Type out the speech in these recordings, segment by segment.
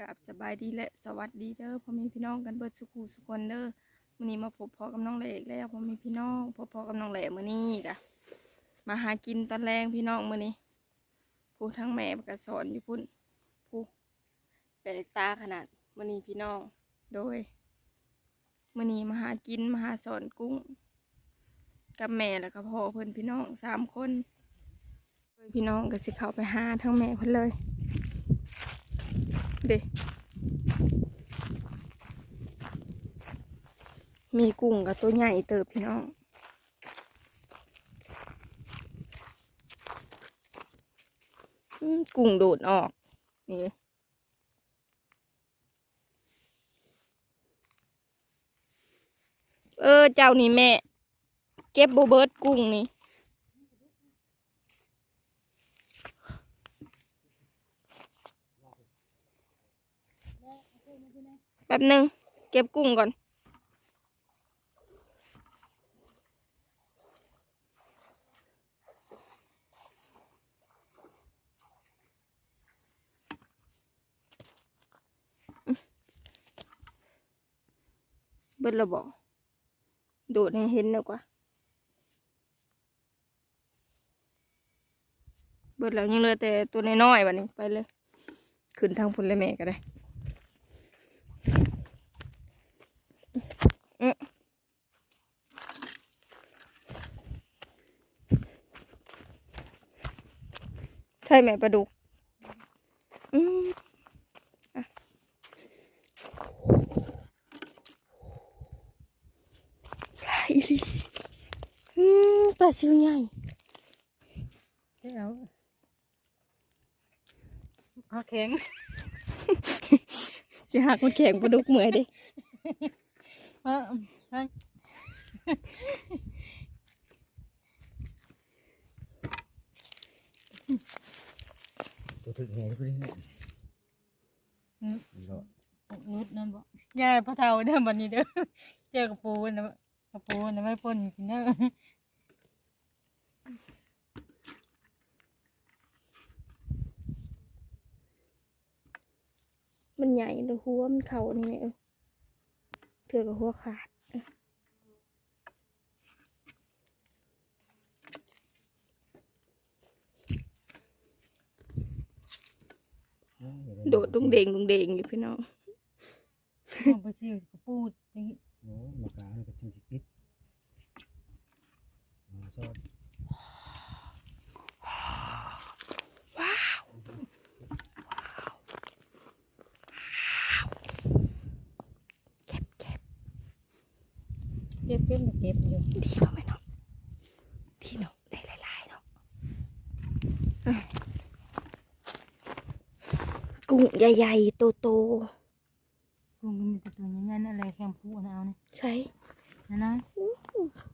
กับสบายดีและสวัสดีเด้อพ่อแม่พี่น้องกันเบิดสุขูสุคนเด้อมื้อนี้มาพบพ่อกับน้องแหลกแล้วพ่อแม่พี่น้องพบพ่อกับน้องแหลกมื้อนี้กะมาหากินตอนแรงพี่น้องมื้อนี้ผู้ทั้งแม่ก็สอนอยู่พุ่นผู้แปลกตาขนาดมื้อนี้พี่น้องโดยมื้อนี้มาหากินมาหาสอนกุ้ง กับแม่แล้วก็พ่อเพิ่นพี่น้องสามคนโดยพี่น้องก็สิเข้าไปหาทั้งแม่เพิ่นเลย เด็มีกุ้งกับตัวใหญ่เติบพี่น้องกุ้งโดดออก นี่เออเจ้านี่แม่ เก็บโบเบิร์ดกุ้งนี่ ป๊บหนึ่งเก็บกุ้งก่อน เบิดระบอกโดดให้เห็นแล้วกว่า เบิดแล้วยังเหลือแต่ตัวน้อยๆวันนี้ไปเลย ขึ้นทางพุ่นเลยแม่ก็ได้ ใช่ไหมปลาดุกอืมอะปลาอีหลีอืมปลาซิวใหญ่แล้วเอาแข็งจะหักมันแข็งปลาดุกเหมือยดิ เอาเอา ตัว ถึงแหงก็ได้เนี่ยอืม นี่เนาะนุดนั่นบ่ยายพระเท่าเด้อบัดนี้เด้อ เจอกระปูนะกระปูนะไม่ป่นกินเด้อมันใหญ่แล้วหัวมันเข่านี่แม่เออเถื่อกับหัวขาด อ้าวอย่าไโดดดุงเดงดุงเดงอยู่พี่น้องเอาไปซื้อกระปูจังโอ้มากลางนี่ก็จึงสิปิดมาซอดเก็บเก็บเก็บเก็บเก็บอยู่ดีเนาะแม่เนาะดีเนาะได้หลายๆเนาะอะ กุ้งใหญ่ๆโตกุ้งมีแต่ตัวใหญ่ๆนั่นแหละแคมพูนะเอาเนี่ยๆใช่นะนะ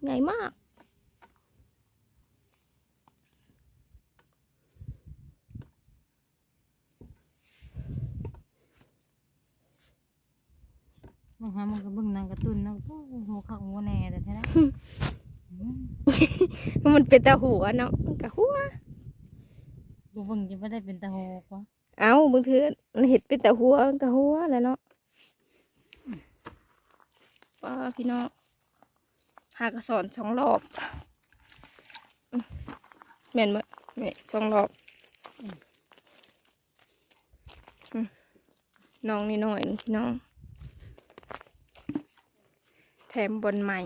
ใหญ่มากบางครั้งมันก็เบิ่งหนังการ์ตูนนะโอ้โหหัวข้าวหัวแหน่แต่แท้ๆอืมมันเป็นตาหัวเนาะมันกะหัวบ่เบิ่งจะไม่ได้เป็นตาโหกวะ เอาบางเทีมันเห็ดเป็นแต่หัวมันกะหัวแหล้วเนาะป้าพี่น้องหากระสอนสองรอบอืมแม่นมั้ยแม่สองรอบน้องนี่หน่อยหนึ่งพี่น้อง แถมบนใหม่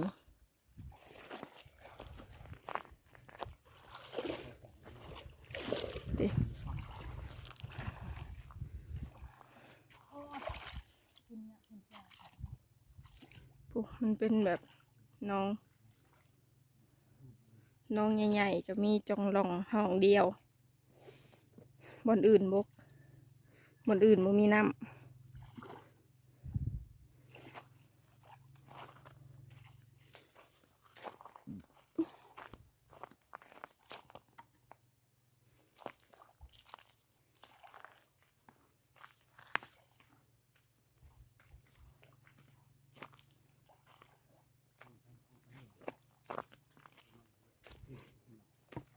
มันเป็นแบบน้องน้องใหญ่ๆก็มีจองหลองห้องเดียวบนอื่นบกบนอื่นบ่มีน้ำ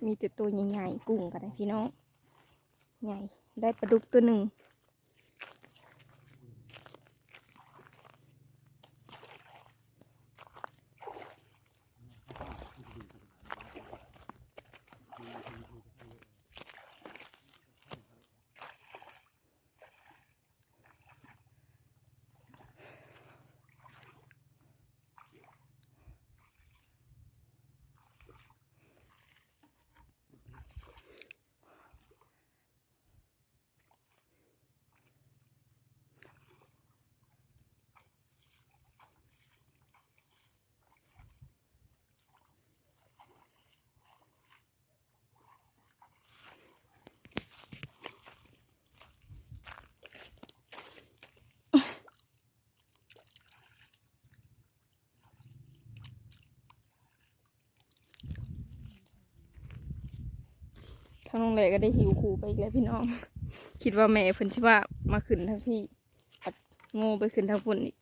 มีแต่ตัวใหญ่ๆกุ้งกันนะพี่น้อง ใหญ่ ได้ปลาดุกตัวหนึ่ง ทางน้องแหล่ก็ได้หิวขู่ไปอีกแล้วพี่น้อง คิดว่าแม่เพิ่นชิว่ามาขึ้นทางพี่ปัดโง่ไปขึ้นทางพุ่นอีก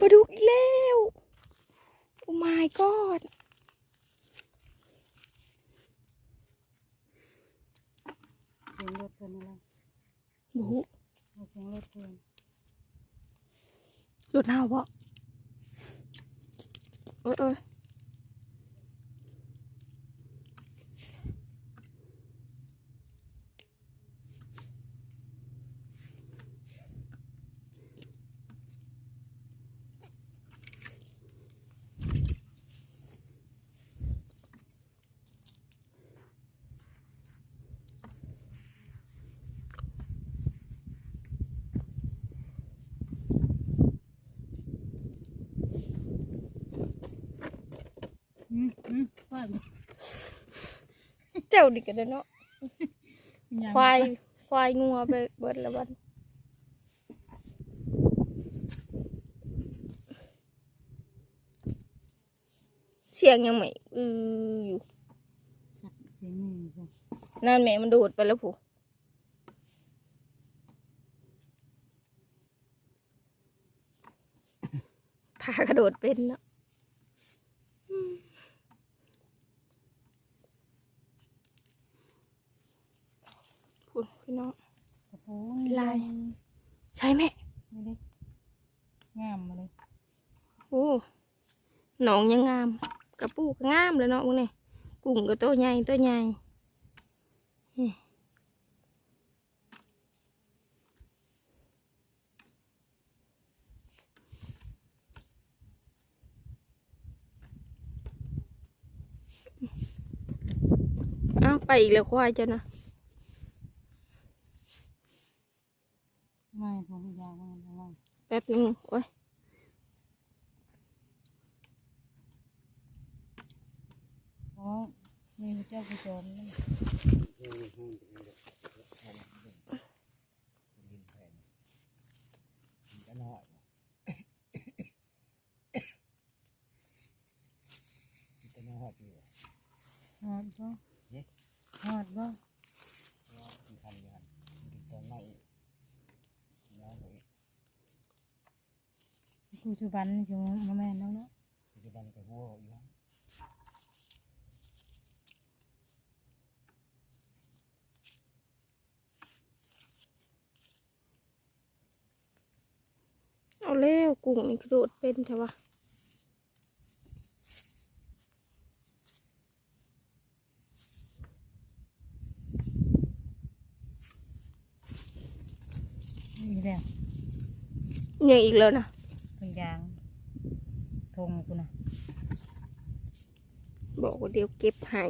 ปลาดุกอีกแล้ว โอ้ my god เสียงรถเพิ่นอะไร บุ เอาเสียงรถเพิ่น หลุดหน้าวะเอ้ยเอ้ย เจ้าดิกันเนาะยังควายควายงัวไปเบิดแล้วบัดเสียงยังไม่อืออยู่เสียงนี่จ้ะนั่นแม่มันโดดไปแล้วผู้พากระโดดเป็นเนาะอืม พูดพี่น้องกระโปรงลาย ใช่ไหมไม่ได้งามมาเลยโอ้หนองยังงามกระปูก็งามเลยเนาะพวกนี้กุ้งก็ตัวใหญ่ตัวใหญ่นี่เอาไปอีกแล้วควายเจ้านะ ไม่ทงยาวมากอะไร แป๊บนึงโอ้ยอ๋อมีเจ้าผู้ชมนี่ จะน้อยจะน้อยอยู่ หอดบ่ เอ๊ะ หอดบ่ กินคำยันกินตอนไหนน้องเลย กูสุบันนี่จะมาแม่นแล้วเนาะปัจจุบันก็หัวอยู่แล้วเอาแล้วกุ้งนี่กระโดดเป็นใช่ปะนี่แหละยังอีกแล้วนะทง ยางทงกูนะบอกว่าเดี๋ยวเก็บให้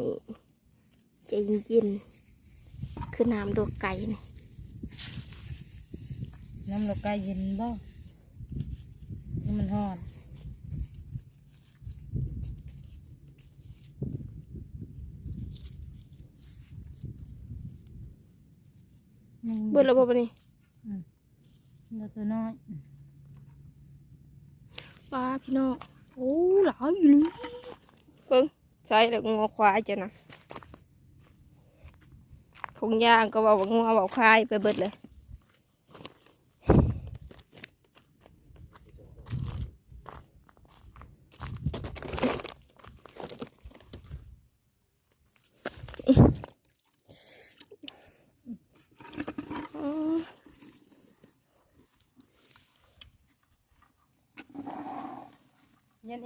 ใจเย็นๆคือน้ำดอกไก่นี่น้ำลกไก่เย็นบ่นี่มันหอดเบิดแล้วบ่ปะนี่เดี๋ยวตัวน้อย ปลาพี่น้องโอ้หลายอยู่เลยเพิ่งใช่แล้วงอควายจ้ะนะทงยางก็บอกว่างอบอกควายไปเบิดเลย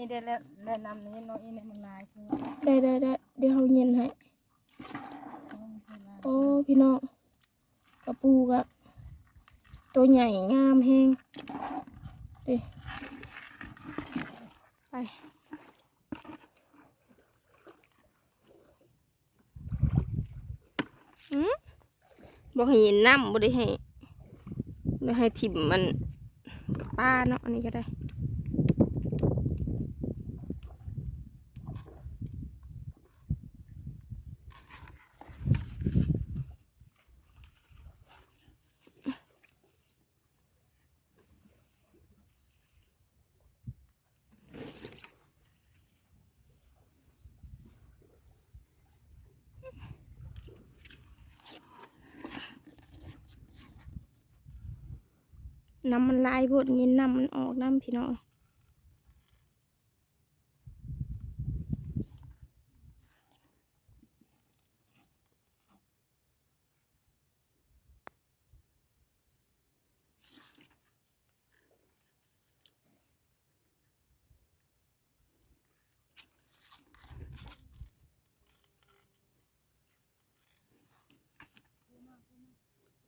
นอีเดแล้วแล้นำนี่น้อยอีนมันลายใช่ได้ได้ได้เดี๋ยวเขาเย็นให้โอ้พี่น้องกระปูกะตัวใหญ่งามแฮงดิไปอืมบอกให้ยินน้ำบ่ได้ให้บ่ให้ถิ่มมันกับป้าเนาะอันนี้ก็ได้ น้ำมันลายพดยินน้ำมันออกน้ำพี่น้อง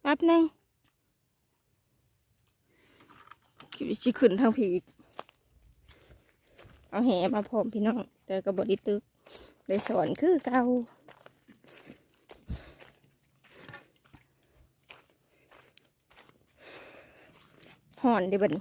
แป๊บหนึง ชิขึ้นทางผีอีก เอาแหมาพร้อมพี่น้อง แต่กระบไดิตึกได้สอนคือเก่าห่อนเด้บัน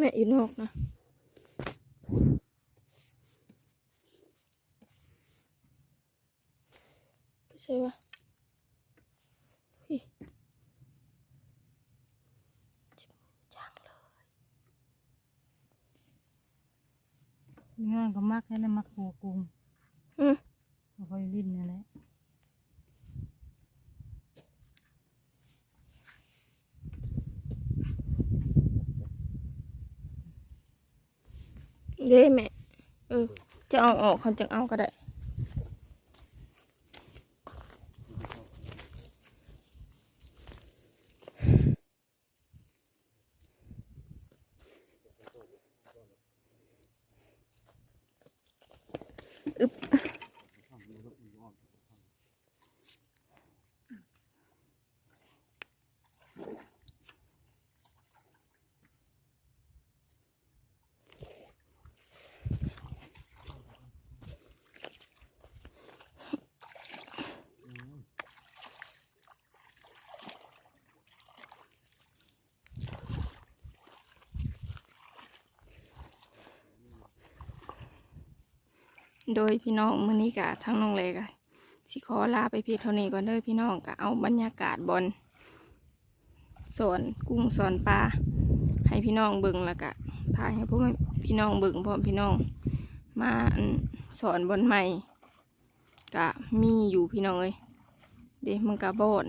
แม่อยู่นอกนะไม่ใช่วะพี่เจ็บจังเลยงานก็มักแค่นั้นมักหัวกุ้งอืมบ่ค่อยลิ้นนั่นแหละ เด้แม่เออจะเอาออกเขาจะเอาก็ได้ โดยพี่น้องมื้อนี้กะทั้งน้องเลยกะสิขอลาไปเพียงเท่านี้ก่อนเด้อพี่น้องกะเอาบรรยากาศบอนสวนกุ้งสวนปลาให้พี่น้องเบิ่งล้วกะถ่ายให้พวกพี่น้องเบิ่งพร้อมพี่น้อง มาสอนบอนใหม่กะมีอยู่พี่น้องเอ้ยเด็มันกะบอน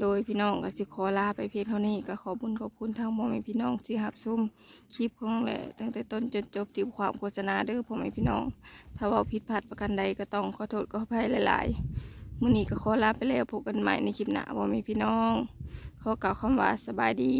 โดยพี่น้องก็สิขอลาไปเพียงเท่านี้ก็ขอบุญขอบคุณทางพ่อแม่พี่น้องที่รับชมคลิปของแหละ ตั้งแต่ต้นจนจบติวความโฆษณาเด้อพ่อแม่พี่น้อง ถ้าเว่าผิดพลาดประการใดก็ต้องขอโทษขออภัยหลายๆมื้อนี้ก็ขอลาไปแล้วพบกันใหม่ในคลิปหน้าพ่อแม่พี่น้องขอกล่าวคำว่าสบายดี